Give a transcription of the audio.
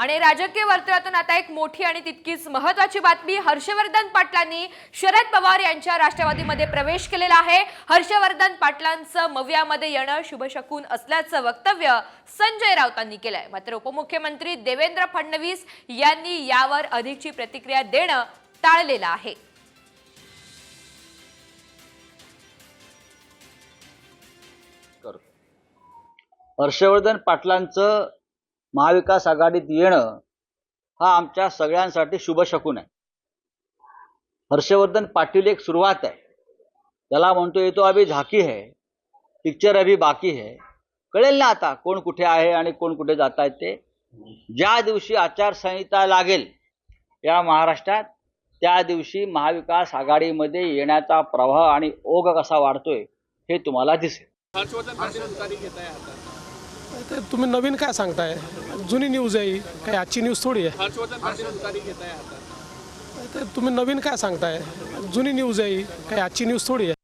आणि राजकीय वर्तुळातून आता एक मोठी आणि तितकीच महत्वाची बातमी हर्षवर्धन पाटलांनी शरद पवार यांच्या राष्ट्रवादीमध्ये प्रवेश केलेला आहे. हर्षवर्धन पाटलांचं मव्यामध्ये येणं शुभशकून असल्याचं वक्तव्य संजय राऊतांनी केलंय. मात्र उपमुख्यमंत्री देवेंद्र फडणवीस यांनी यावर अधिकची प्रतिक्रिया देणं टाळलेलं आहे. हर्षवर्धन पाटलांचं महाविकास आघाडीत येणं हा आमच्या सगळ्यांसाठी शुभ शकून आहे. हर्षवर्धन पाटील एक सुरुवात आहे. त्याला म्हणतो येतो अभि झाकी है पिक्चर अभि बाकी है. कळेल ना आता कोण कुठे आहे आणि कोण कुठे जात आहेत ते. ज्या दिवशी आचारसंहिता लागेल या महाराष्ट्रात त्या दिवशी महाविकास आघाडीमध्ये येण्याचा प्रवाह आणि ओघ कसा वाढतोय हे तुम्हाला दिसेल. तर तुम्ही नवीन काय सांगताय जुनी न्यूज आहे ही. काही आजची न्यूज थोडी आहे तर तुम्ही नवीन काय सांगताय जुनी न्यूज आहे ही. काही आजची न्यूज थोडी आहे